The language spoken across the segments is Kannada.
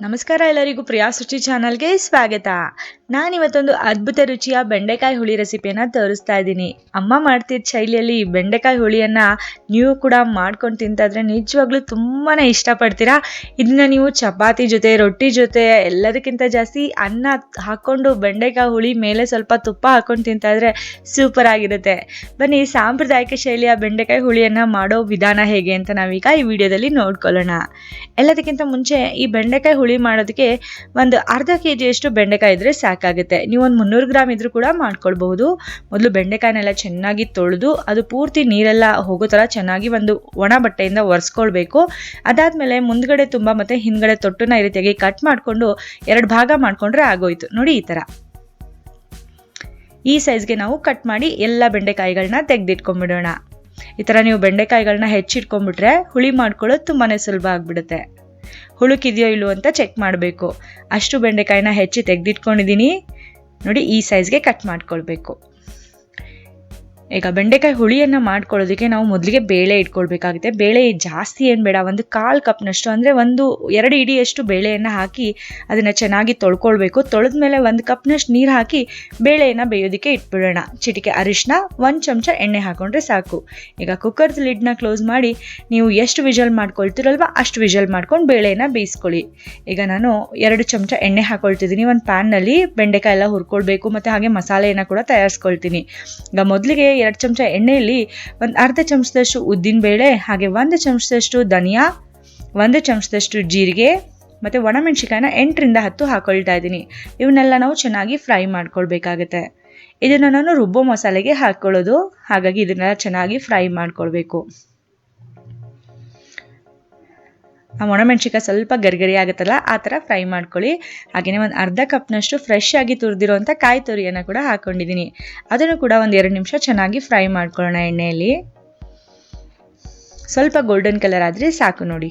ನಮಸ್ಕಾರ ಎಲ್ಲರಿಗೂ ಪ್ರಿಯಾ ಸೃಷ್ಟಿ ಚಾನಲ್ಗೆ ಸ್ವಾಗತ. ನಾನಿವತ್ತೊಂದು ಅದ್ಭುತ ರುಚಿಯ ಬೆಂಡೆಕಾಯಿ ಹುಳಿ ರೆಸಿಪಿಯನ್ನು ತೋರಿಸ್ತಾ ಇದ್ದೀನಿ. ಅಮ್ಮ ಮಾಡ್ತಿದ್ದ ಶೈಲಿಯಲ್ಲಿ ಈ ಬೆಂಡೆಕಾಯಿ ಹುಳಿಯನ್ನು ನೀವು ಕೂಡ ಮಾಡ್ಕೊಂಡು ತಿಂತಾದರೆ ನಿಜವಾಗ್ಲೂ ತುಂಬಾ ಇಷ್ಟಪಡ್ತೀರಾ. ಇದನ್ನ ನೀವು ಚಪಾತಿ ಜೊತೆ, ರೊಟ್ಟಿ ಜೊತೆ, ಎಲ್ಲದಕ್ಕಿಂತ ಜಾಸ್ತಿ ಅನ್ನ ಹಾಕ್ಕೊಂಡು ಬೆಂಡೆಕಾಯಿ ಹುಳಿ ಮೇಲೆ ಸ್ವಲ್ಪ ತುಪ್ಪ ಹಾಕ್ಕೊಂಡು ತಿಂತಾಯಿದ್ರೆ ಸೂಪರ್ ಆಗಿರುತ್ತೆ. ಬನ್ನಿ, ಸಾಂಪ್ರದಾಯಿಕ ಶೈಲಿಯ ಬೆಂಡೆಕಾಯಿ ಹುಳಿಯನ್ನು ಮಾಡೋ ವಿಧಾನ ಹೇಗೆ ಅಂತ ನಾವೀಗ ಈ ವಿಡಿಯೋದಲ್ಲಿ ನೋಡ್ಕೊಳ್ಳೋಣ. ಎಲ್ಲದಕ್ಕಿಂತ ಮುಂಚೆ ಈ ಬೆಂಡೆಕಾಯಿ ಹುಳಿ ಮಾಡೋದಕ್ಕೆ ಒಂದು ಅರ್ಧ ಕೆ ಜಿಯಷ್ಟು ಬೆಂಡೆಕಾಯಿ ಇದ್ರೆ ಸಾಕಾಗುತ್ತೆ. ನೀವು ಒಂದು ಮುನ್ನೂರು ಗ್ರಾಮ್ ಇದ್ರೂ ಕೂಡ ಮಾಡ್ಕೊಳ್ಬಹುದು. ಮೊದಲು ಬೆಂಡೆಕಾಯಿನೆಲ್ಲ ಚೆನ್ನಾಗಿ ತೊಳೆದು ಅದು ಪೂರ್ತಿ ನೀರೆಲ್ಲ ಹೋಗೋ ಥರ ಚೆನ್ನಾಗಿ ಒಂದು ಒಣ ಬಟ್ಟೆಯಿಂದ ಒರೆಸ್ಕೊಳ್ಬೇಕು. ಅದಾದಮೇಲೆ ಮುಂದ್ಗಡೆ ತುಂಬ ಮತ್ತು ಹಿಂದ್ಗಡೆ ತೊಟ್ಟನ್ನ ಈ ರೀತಿಯಾಗಿ ಕಟ್ ಮಾಡಿಕೊಂಡು ಎರಡು ಭಾಗ ಮಾಡಿಕೊಂಡ್ರೆ ಆಗೋಯ್ತು. ನೋಡಿ ಈ ಥರ ಈ ಸೈಜ್ಗೆ ನಾವು ಕಟ್ ಮಾಡಿ ಎಲ್ಲ ಬೆಂಡೆಕಾಯಿಗಳನ್ನ ತೆಗೆದಿಟ್ಕೊಂಡ್ಬಿಡೋಣ. ಈ ಥರ ನೀವು ಬೆಂಡೆಕಾಯಿಗಳನ್ನ ಹೆಚ್ಚಿಟ್ಕೊಂಡ್ಬಿಟ್ರೆ ಹುಳಿ ಮಾಡ್ಕೊಳ್ಳೋದು ತುಂಬಾ ಸುಲಭ ಆಗಿಬಿಡುತ್ತೆ. ಹುಳುಕಿದೆಯೋ ಇಲ್ಲೋ ಅಂತ ಚೆಕ್ ಮಾಡಬೇಕು. ಅಷ್ಟು ಬೆಂಡೆಕಾಯಿನ ಹೆಚ್ಚಿ ತೆಗೆದಿಟ್ಕೊಂಡಿದ್ದೀನಿ ನೋಡಿ ಈ ಸೈಜ್ಗೆ ಕಟ್ ಮಾಡ್ಕೊಳ್ಬೇಕು. ಈಗ ಬೆಂಡೆಕಾಯಿ ಹುಳಿಯನ್ನು ಮಾಡ್ಕೊಳ್ಳೋದಕ್ಕೆ ನಾವು ಮೊದಲಿಗೆ ಬೇಳೆ ಇಟ್ಕೊಳ್ಬೇಕಾಗುತ್ತೆ. ಬೇಳೆ ಜಾಸ್ತಿ ಏನು ಬೇಡ, ಒಂದು ಕಾಲು ಕಪ್ನಷ್ಟು, ಅಂದರೆ ಒಂದು ಎರಡು ಇಡಿಯಷ್ಟು ಬೇಳೆಯನ್ನು ಹಾಕಿ ಅದನ್ನು ಚೆನ್ನಾಗಿ ತೊಳ್ಕೊಳ್ಬೇಕು. ತೊಳೆದ ಮೇಲೆ ಒಂದು ಕಪ್ನಷ್ಟು ನೀರು ಹಾಕಿ ಬೇಳೆಯನ್ನು ಬೇಯೋದಕ್ಕೆ ಇಟ್ಬಿಡೋಣ. ಚಿಟಿಕೆ ಅರಿಶಿನ ಒಂದು ಚಮಚ ಎಣ್ಣೆ ಹಾಕೊಂಡ್ರೆ ಸಾಕು. ಈಗ ಕುಕ್ಕರ್ ಲಿಡ್ನ ಕ್ಲೋಸ್ ಮಾಡಿ, ನೀವು ಎಷ್ಟು ವಿಜಲ್ ಮಾಡ್ಕೊಳ್ತೀರಲ್ವ ಅಷ್ಟು ವಿಜಲ್ ಮಾಡ್ಕೊಂಡು ಬೇಳೆಯನ್ನು ಬೇಯಿಸ್ಕೊಳ್ಳಿ. ಈಗ ನಾನು ಎರಡು ಚಮಚ ಎಣ್ಣೆ ಹಾಕೊಳ್ತಿದ್ದೀನಿ. ಒಂದು ಪ್ಯಾನ್ನಲ್ಲಿ ಬೆಂಡೆಕಾಯಿ ಎಲ್ಲ ಹುರ್ಕೊಳ್ಬೇಕು, ಮತ್ತು ಹಾಗೆ ಮಸಾಲೆಯನ್ನು ಕೂಡ ತಯಾರಿಸ್ಕೊಳ್ತೀನಿ. ಈಗ ಮೊದಲಿಗೆ ಎರಡು ಚಮಚ ಎಣ್ಣೆಯಲ್ಲಿ ಒಂದು ಅರ್ಧ ಚಮಚದಷ್ಟು ಉದ್ದಿನಬೇಳೆ ಹಾಗೆ ಒಂದು ಚಮಚದಷ್ಟು ಧನಿಯಾ, ಒಂದು ಚಮಚದಷ್ಟು ಜೀರಿಗೆ ಮತ್ತು ಒಣಮೆಣಸಿಕಾಯಿನ ಎಂಟರಿಂದ ಹತ್ತು ಹಾಕ್ಕೊಳ್ತಾ ಇದ್ದೀನಿ. ಇವನ್ನೆಲ್ಲ ನಾವು ಚೆನ್ನಾಗಿ ಫ್ರೈ ಮಾಡ್ಕೊಳ್ಬೇಕಾಗತ್ತೆ. ಇದನ್ನು ನಾನು ರುಬ್ಬೋ ಮಸಾಲೆಗೆ ಹಾಕ್ಕೊಳ್ಳೋದು. ಹಾಗಾಗಿ ಇದನ್ನೆಲ್ಲ ಚೆನ್ನಾಗಿ ಫ್ರೈ ಮಾಡ್ಕೊಳ್ಬೇಕು. ಒಣಮೆಣ್ಸಿಕಾಯಿ ಸ್ವಲ್ಪ ಗರಿಗರಿ ಆಗುತ್ತಲ್ಲ, ಆ ಥರ ಫ್ರೈ ಮಾಡ್ಕೊಳ್ಳಿ. ಹಾಗೆಯೇ ಒಂದು ಅರ್ಧ ಕಪ್ನಷ್ಟು ಫ್ರೆಶ್ ಆಗಿ ತುರಿದಿರುವಂಥ ಕಾಯಿ ತುರಿಯನ್ನು ಕೂಡ ಹಾಕ್ಕೊಂಡಿದ್ದೀನಿ ಅದನ್ನು ಕೂಡ ಒಂದು ಎರಡು ನಿಮಿಷ ಚೆನ್ನಾಗಿ ಫ್ರೈ ಮಾಡ್ಕೊಳ್ಳೋಣ ಎಣ್ಣೆಯಲ್ಲಿ. ಸ್ವಲ್ಪ ಗೋಲ್ಡನ್ ಕಲರ್ ಆದರೆ ಸಾಕು ನೋಡಿ.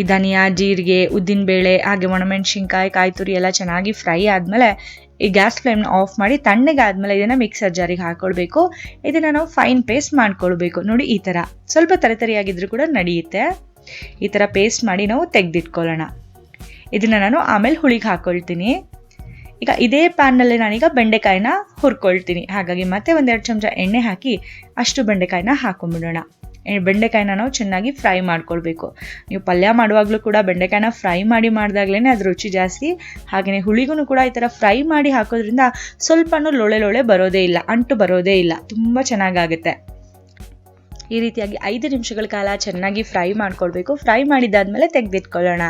ಈ ಧನಿಯಾ, ಜೀರಿಗೆ ಉದ್ದಿನಬೇಳೆ ಹಾಗೆ ಒಣಮೆಣ್ಸಿನ್ಕಾಯಿ ಕಾಯಿ ತುರಿ ಎಲ್ಲ ಚೆನ್ನಾಗಿ ಫ್ರೈ ಆದಮೇಲೆ ಈ ಗ್ಯಾಸ್ ಫ್ಲೇಮ್ನ ಆಫ್ ಮಾಡಿ ತಣ್ಣಗೆ ಆದಮೇಲೆ ಇದನ್ನು ಮಿಕ್ಸರ್ ಜಾರಿಗೆ ಹಾಕ್ಕೊಳ್ಬೇಕು ಇದನ್ನು ನಾವು ಫೈನ್ ಪೇಸ್ಟ್ ಮಾಡ್ಕೊಳ್ಬೇಕು. ನೋಡಿ ಈ ಥರ ಸ್ವಲ್ಪ ತರಿತರಿಯಾಗಿದ್ರೂ ಕೂಡ ನಡೆಯುತ್ತೆ. ಈ ಥರ ಪೇಸ್ಟ್ ಮಾಡಿ ನಾವು ತೆಗೆದಿಟ್ಕೊಳ್ಳೋಣ. ಇದನ್ನು ನಾನು ಆಮೇಲೆ ಹುಳಿಗೆ ಹಾಕ್ಕೊಳ್ತೀನಿ ಈಗ ಇದೇ ಪ್ಯಾನ್ನಲ್ಲಿ ನಾನೀಗ ಬೆಂಡೆಕಾಯಿನ ಹುರ್ಕೊಳ್ತೀನಿ. ಹಾಗಾಗಿ ಮತ್ತೆ ಒಂದೆರಡು ಚಮಚ ಎಣ್ಣೆ ಹಾಕಿ ಅಷ್ಟು ಬೆಂಡೆಕಾಯಿನ ಹಾಕೊಂಡ್ಬಿಡೋಣ. ಬೆಂಡೆಕಾಯಿನ ನಾವು ಚೆನ್ನಾಗಿ ಫ್ರೈ ಮಾಡ್ಕೊಳ್ಬೇಕು. ನೀವು ಪಲ್ಯ ಮಾಡುವಾಗಲೂ ಕೂಡ ಬೆಂಡೆಕಾಯಿನ ಫ್ರೈ ಮಾಡಿ ಮಾಡಿದಾಗಲೇ ಅದು ರುಚಿ ಜಾಸ್ತಿ. ಹಾಗೆಯೇ ಹುಳಿಗೂ ಕೂಡ ಈ ಥರ ಫ್ರೈ ಮಾಡಿ ಹಾಕೋದ್ರಿಂದ ಸ್ವಲ್ಪನೂ ಲೊಳೆ ಲೊಳೆ ಬರೋದೇ ಇಲ್ಲ, ಅಂಟು ಬರೋದೇ ಇಲ್ಲ, ತುಂಬ ಚೆನ್ನಾಗಾಗುತ್ತೆ. ಈ ರೀತಿಯಾಗಿ ಐದು ನಿಮಿಷಗಳ ಕಾಲ ಚೆನ್ನಾಗಿ ಫ್ರೈ ಮಾಡ್ಕೊಳ್ಬೇಕು. ಫ್ರೈ ಮಾಡಿದ್ದಾದ್ಮೇಲೆ ತೆಗೆದಿಟ್ಕೊಳ್ಳೋಣ.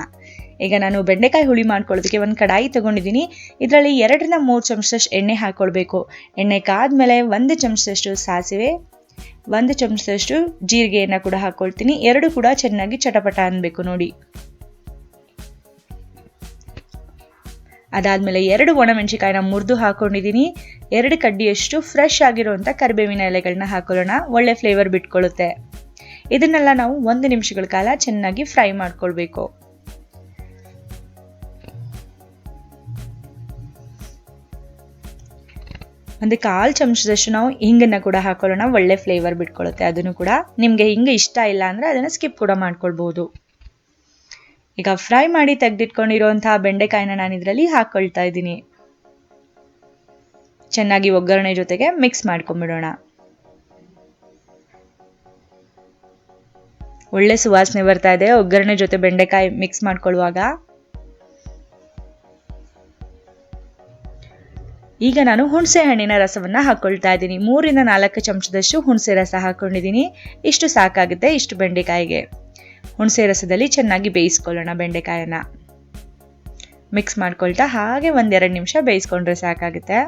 ಈಗ ನಾನು ಬೆಂಡೆಕಾಯಿ ಹುಳಿ ಮಾಡ್ಕೊಳ್ಳೋದಕ್ಕೆ ಒಂದು ಕಡಾಯಿ ತೊಗೊಂಡಿದ್ದೀನಿ. ಇದರಲ್ಲಿ ಎರಡರಿಂದ ಮೂರು ಚಮಚದಷ್ಟು ಎಣ್ಣೆ ಹಾಕ್ಕೊಳ್ಬೇಕು ಎಣ್ಣೆ ಕಾದ್ಮೇಲೆ ಒಂದು ಚಮಚದಷ್ಟು ಸಾಸಿವೆ ಒಂದು ಚಮಚದಷ್ಟು ಜೀರಿಗೆಯನ್ನು ಕೂಡ ಹಾಕ್ಕೊಳ್ತೀನಿ ಎರಡು ಕೂಡ ಚೆನ್ನಾಗಿ ಚಟಪಟ ಅನ್ಬೇಕು ನೋಡಿ. ಅದಾದಮೇಲೆ ಎರಡು ಒಣಮೆಣಸಿಕಾಯಿನ ಮುರಿದು ಹಾಕೊಂಡಿದ್ದೀನಿ. ಎರಡು ಕಡ್ಡಿಯಷ್ಟು ಫ್ರೆಶ್ ಆಗಿರುವಂಥ ಕರಿಬೇವಿನ ಎಲೆಗಳನ್ನ ಹಾಕೊಳ್ಳೋಣ. ಒಳ್ಳೆ ಫ್ಲೇವರ್ ಬಿಟ್ಕೊಳ್ಳುತ್ತೆ ಇದನ್ನೆಲ್ಲ ನಾವು ಒಂದು ನಿಮಿಷಗಳ ಕಾಲ ಚೆನ್ನಾಗಿ ಫ್ರೈ ಮಾಡ್ಕೊಳ್ಬೇಕು. ಒಂದು ಕಾಲು ಚಮಚದಷ್ಟು ನಾವು ಹಿಂಗನ್ನು ಕೂಡ ಹಾಕೊಳ್ಳೋಣ. ಒಳ್ಳೆ ಫ್ಲೇವರ್ ಬಿಟ್ಕೊಳ್ಳುತ್ತೆ ಅದನ್ನು ಕೂಡ ನಿಮಗೆ ಹಿಂಗೆ ಇಷ್ಟ ಇಲ್ಲ ಅಂದರೆ ಅದನ್ನು ಸ್ಕಿಪ್ ಕೂಡ ಮಾಡ್ಕೊಳ್ಬೋದು. ಈಗ ಫ್ರೈ ಮಾಡಿ ತೆಗೆದಿಟ್ಕೊಂಡಿರುವಂತಹ ಬೆಂಡೆಕಾಯಿನ ನಾನು ಇದರಲ್ಲಿ ಹಾಕ್ಕೊಳ್ತಾ ಇದ್ದೀನಿ. ಚೆನ್ನಾಗಿ ಒಗ್ಗರಣೆ ಜೊತೆಗೆ ಮಿಕ್ಸ್ ಮಾಡ್ಕೊಂಡ್ಬಿಡೋಣ ಒಳ್ಳೆ ಸುವಾಸನೆ ಬರ್ತಾ ಇದೆ. ಒಗ್ಗರಣೆ ಜೊತೆ ಬೆಂಡೆಕಾಯಿ ಮಿಕ್ಸ್ ಮಾಡ್ಕೊಳ್ಳುವಾಗ. ಈಗ ನಾನು ಹುಣಸೆ ಹಣ್ಣಿನ ರಸವನ್ನು ಹಾಕ್ಕೊಳ್ತಾ ಇದ್ದೀನಿ. ಮೂರಿಂದ ನಾಲ್ಕು ಚಮಚದಷ್ಟು ಹುಣಸೆ ರಸ ಹಾಕ್ಕೊಂಡಿದ್ದೀನಿ ಇಷ್ಟು ಸಾಕಾಗುತ್ತೆ ಇಷ್ಟು ಬೆಂಡೆಕಾಯಿಗೆ. ಹುಣಸೆ ರಸದಲ್ಲಿ ಚೆನ್ನಾಗಿ ಬೇಯಿಸ್ಕೊಳ್ಳೋಣ ಬೆಂಡೆಕಾಯನ್ನ. ಮಿಕ್ಸ್ ಮಾಡ್ಕೊಳ್ತಾ ಹಾಗೆ ಒಂದೆರಡು ನಿಮಿಷ ಬೇಯಿಸ್ಕೊಂಡ್ರೆ ಸಾಕಾಗುತ್ತೆ.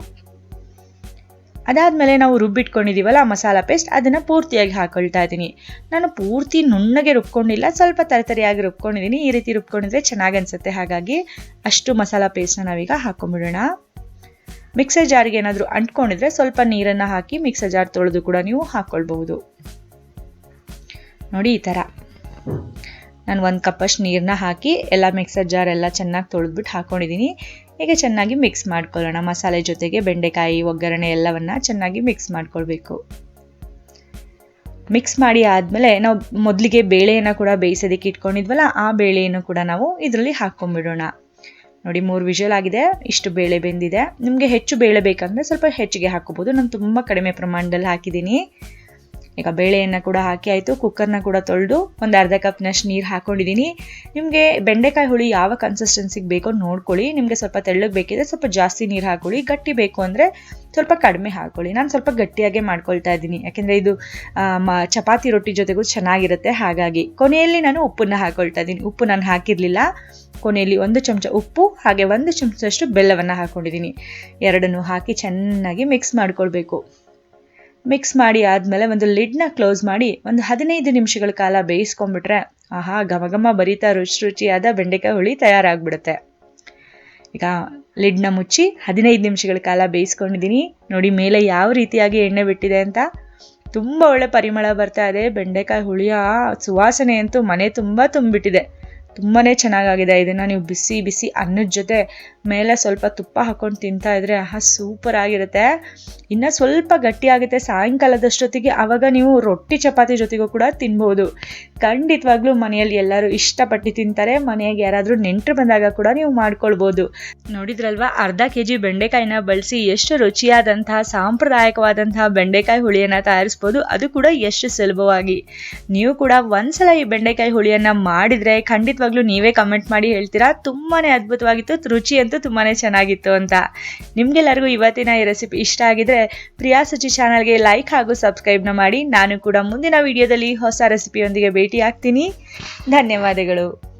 ಅದಾದಮೇಲೆ ನಾವು ರುಬ್ಬಿಟ್ಕೊಂಡಿದ್ದೀವಲ್ಲ ಮಸಾಲ ಪೇಸ್ಟ್, ಅದನ್ನು ಪೂರ್ತಿಯಾಗಿ ಹಾಕ್ಕೊಳ್ತಾ ಇದ್ದೀನಿ. ನಾನು ಪೂರ್ತಿ ನುಣ್ಣಗೆ ರುಬ್ಕೊಂಡಿಲ್ಲ, ಸ್ವಲ್ಪ ತರತರಿಯಾಗಿ ರುಬ್ಕೊಂಡಿದ್ದೀನಿ. ಈ ರೀತಿ ರುಬ್ಕೊಂಡಿದ್ರೆ ಚೆನ್ನಾಗಿ ಅನಿಸುತ್ತೆ. ಹಾಗಾಗಿ ಅಷ್ಟು ಮಸಾಲ ಪೇಸ್ಟ್ನ ನಾವೀಗ ಹಾಕೊಂಡ್ಬಿಡೋಣ ಮಿಕ್ಸರ್ ಜಾರ್ಗೆ ಏನಾದರೂ ಅಂಟ್ಕೊಂಡಿದ್ರೆ ಸ್ವಲ್ಪ ನೀರನ್ನು ಹಾಕಿ ಮಿಕ್ಸರ್ ಜಾರ್ ತೊಳೆದು ಕೂಡ ನೀವು ಹಾಕ್ಕೊಳ್ಬಹುದು ನೋಡಿ ಈ ಥರ ನಾನು ಒಂದು ಕಪ್ಪಷ್ಟು ನೀರನ್ನ ಹಾಕಿ ಎಲ್ಲ ಮಿಕ್ಸರ್ ಜಾರ್ ಎಲ್ಲ ಚೆನ್ನಾಗಿ ತೊಳೆದ್ಬಿಟ್ಟು ಹಾಕ್ಕೊಂಡಿದ್ದೀನಿ ಈಗ ಚೆನ್ನಾಗಿ ಮಿಕ್ಸ್ ಮಾಡ್ಕೊಳ್ಳೋಣ? ಮಸಾಲೆ ಜೊತೆಗೆ ಬೆಂಡೆಕಾಯಿ, ಒಗ್ಗರಣೆ ಎಲ್ಲವನ್ನು ಚೆನ್ನಾಗಿ ಮಿಕ್ಸ್ ಮಾಡ್ಕೊಳ್ಬೇಕು. ಮಿಕ್ಸ್ ಮಾಡಿ ಆದಮೇಲೆ ನಾವು ಮೊದಲಿಗೆ ಬೇಳೆಯನ್ನು ಕೂಡ ಬೇಯಿಸೋದಕ್ಕೆ ಇಟ್ಕೊಂಡಿದ್ವಲ್ಲ, ಆ ಬೇಳೆಯನ್ನು ಕೂಡ ನಾವು ಇದರಲ್ಲಿ ಹಾಕ್ಕೊಂಡ್ಬಿಡೋಣ. ನೋಡಿ, ಮೂರು ವಿಷಲ್ ಆಗಿದೆ. ಇಷ್ಟು ಬೇಳೆ ಬೆಂದಿದೆ. ನಿಮಗೆ ಹೆಚ್ಚು ಬೇಳೆ ಬೇಕಂದರೆ ಸ್ವಲ್ಪ ಹೆಚ್ಚಿಗೆ ಹಾಕೋಬೋದು ನಾನು ತುಂಬ ಕಡಿಮೆ ಪ್ರಮಾಣದಲ್ಲಿ ಹಾಕಿದ್ದೀನಿ. ಈಗ ಬೇಳೆಯನ್ನು ಕೂಡ ಹಾಕಿ ಆಯಿತು ಕುಕ್ಕರ್ನ ಕೂಡ ತೊಳೆದು ಒಂದು ಅರ್ಧ ಕಪ್ನಷ್ಟು ನೀರು ಹಾಕ್ಕೊಂಡಿದ್ದೀನಿ ನಿಮಗೆ ಬೆಂಡೆಕಾಯಿ ಹುಳಿ ಯಾವ ಕನ್ಸಿಸ್ಟೆನ್ಸಿಗೆ ಬೇಕೋ ನೋಡ್ಕೊಳ್ಳಿ. ನಿಮಗೆ ಸ್ವಲ್ಪ ತೆಳ್ಳಗೆ ಬೇಕಿದ್ರೆ ಸ್ವಲ್ಪ ಜಾಸ್ತಿ ನೀರು ಹಾಕೊಳ್ಳಿ. ಗಟ್ಟಿ ಬೇಕು ಅಂದರೆ ಸ್ವಲ್ಪ ಕಡಿಮೆ ಹಾಕೊಳ್ಳಿ. ನಾನು ಸ್ವಲ್ಪ ಗಟ್ಟಿಯಾಗೆ ಮಾಡ್ಕೊಳ್ತಾ ಇದ್ದೀನಿ. ಯಾಕೆಂದರೆ ಇದು ಚಪಾತಿ ರೊಟ್ಟಿ ಜೊತೆಗೂ ಚೆನ್ನಾಗಿರುತ್ತೆ. ಹಾಗಾಗಿ ಕೊನೆಯಲ್ಲಿ ನಾನು ಉಪ್ಪನ್ನು ಹಾಕೊಳ್ತಾ ಇದ್ದೀನಿ. ಉಪ್ಪು ನಾನು ಹಾಕಿರಲಿಲ್ಲ. ಕೊನೆಯಲ್ಲಿ ಒಂದು ಚಮಚ ಉಪ್ಪು, ಹಾಗೆ ಒಂದು ಚಮಚದಷ್ಟು ಬೆಲ್ಲವನ್ನು ಹಾಕ್ಕೊಂಡಿದ್ದೀನಿ ಎರಡನ್ನೂ ಹಾಕಿ ಚೆನ್ನಾಗಿ ಮಿಕ್ಸ್ ಮಾಡ್ಕೊಳ್ಬೇಕು. ಮಿಕ್ಸ್ ಮಾಡಿ ಆದಮೇಲೆ ಒಂದು ಲಿಡ್ನ ಕ್ಲೋಸ್ ಮಾಡಿ ಒಂದು ಹದಿನೈದು ನಿಮಿಷಗಳ ಕಾಲ ಬೇಯಿಸ್ಕೊಂಡ್ಬಿಟ್ರೆ ಆಹಾ ಘಮ ಘಮ ಬರಿತಾ ರುಚಿ ರುಚಿಯಾದ ಬೆಂಡೆಕಾಯಿ ಹುಳಿ ತಯಾರಾಗ್ಬಿಡುತ್ತೆ. ಈಗ ಲಿಡ್ನ ಮುಚ್ಚಿ ಹದಿನೈದು ನಿಮಿಷಗಳ ಕಾಲ ಬೇಯಿಸ್ಕೊಂಡಿದ್ದೀನಿ. ನೋಡಿ, ಮೇಲೆ ಯಾವ ರೀತಿಯಾಗಿ ಎಣ್ಣೆ ಬಿಟ್ಟಿದೆ ಅಂತ. ತುಂಬ ಒಳ್ಳೆ ಪರಿಮಳ ಬರ್ತಾ ಇದೆ. ಬೆಂಡೆಕಾಯಿ ಹುಳಿಯ ಸುವಾಸನೆ ಅಂತೂ ಮನೆ ತುಂಬ ತುಂಬಿಟ್ಟಿದೆ. ತುಂಬಾ ಚೆನ್ನಾಗಾಗಿದೆ. ಇದನ್ನು ನೀವು ಬಿಸಿ ಬಿಸಿ ಅನ್ನದ ಜೊತೆ ಮೇಲೆ ಸ್ವಲ್ಪ ತುಪ್ಪ ಹಾಕ್ಕೊಂಡು ತಿಂತಾ ಇದ್ರೆ ಆಹಾ, ಸೂಪರ್ ಆಗಿರುತ್ತೆ. ಇನ್ನು ಸ್ವಲ್ಪ ಗಟ್ಟಿಯಾಗುತ್ತೆ ಸಾಯಂಕಾಲದಷ್ಟೊತ್ತಿಗೆ ಆವಾಗ ನೀವು ರೊಟ್ಟಿ, ಚಪಾತಿ ಜೊತೆಗೂ ಕೂಡ ತಿನ್ಬೋದು. ಖಂಡಿತವಾಗ್ಲೂ ಮನೆಯಲ್ಲಿ ಎಲ್ಲರೂ ಇಷ್ಟಪಟ್ಟು ತಿಂತಾರೆ. ಮನೆಗೆ ಯಾರಾದರೂ ನೆಂಟರು ಬಂದಾಗ ಕೂಡ ನೀವು ಮಾಡ್ಕೊಳ್ಬೋದು. ನೋಡಿದ್ರಲ್ವಾ? ಅರ್ಧ ಕೆ ಜಿ ಬೆಂಡೆಕಾಯಿನ ಬಳಸಿ ಎಷ್ಟು ರುಚಿಯಾದಂತಹ, ಸಾಂಪ್ರದಾಯಿಕವಾದಂತಹ ಬೆಂಡೆಕಾಯಿ ಹುಳಿಯನ್ನು ತಯಾರಿಸ್ಬೋದು. ಅದು ಕೂಡ ಎಷ್ಟು ಸುಲಭವಾಗಿ. ನೀವು ಕೂಡ ಒಂದ್ಸಲ ಈ ಬೆಂಡೆಕಾಯಿ ಹುಳಿಯನ್ನು ಮಾಡಿದರೆ ಖಂಡಿತವಾಗ್ಲೂ ನೀವೇ ಕಮೆಂಟ್ ಮಾಡಿ ಹೇಳ್ತೀರಾ? ತುಂಬಾ ಅದ್ಭುತವಾಗಿತ್ತು. ರುಚಿ ಅಂತೂ ತುಂಬಾ ಚೆನ್ನಾಗಿತ್ತು ಅಂತ. ನಿಮಗೆಲ್ಲರಿಗೂ ಇವತ್ತಿನ ಈ ರೆಸಿಪಿ ಇಷ್ಟ ಆಗಿದ್ರೆ ಪ್ರಿಯಾ ಸುಚಿ ಚಾನಲ್ಗೆ ಲೈಕ್ ಹಾಗೂ ಸಬ್ಸ್ಕ್ರೈಬ್ನ ಮಾಡಿ. ನಾನು ಕೂಡ ಮುಂದಿನ ವಿಡಿಯೋದಲ್ಲಿ ಹೊಸ ರೆಸಿಪಿಯೊಂದಿಗೆ ಭೇಟಿ ಆಗ್ತೀನಿ ಧನ್ಯವಾದಗಳು.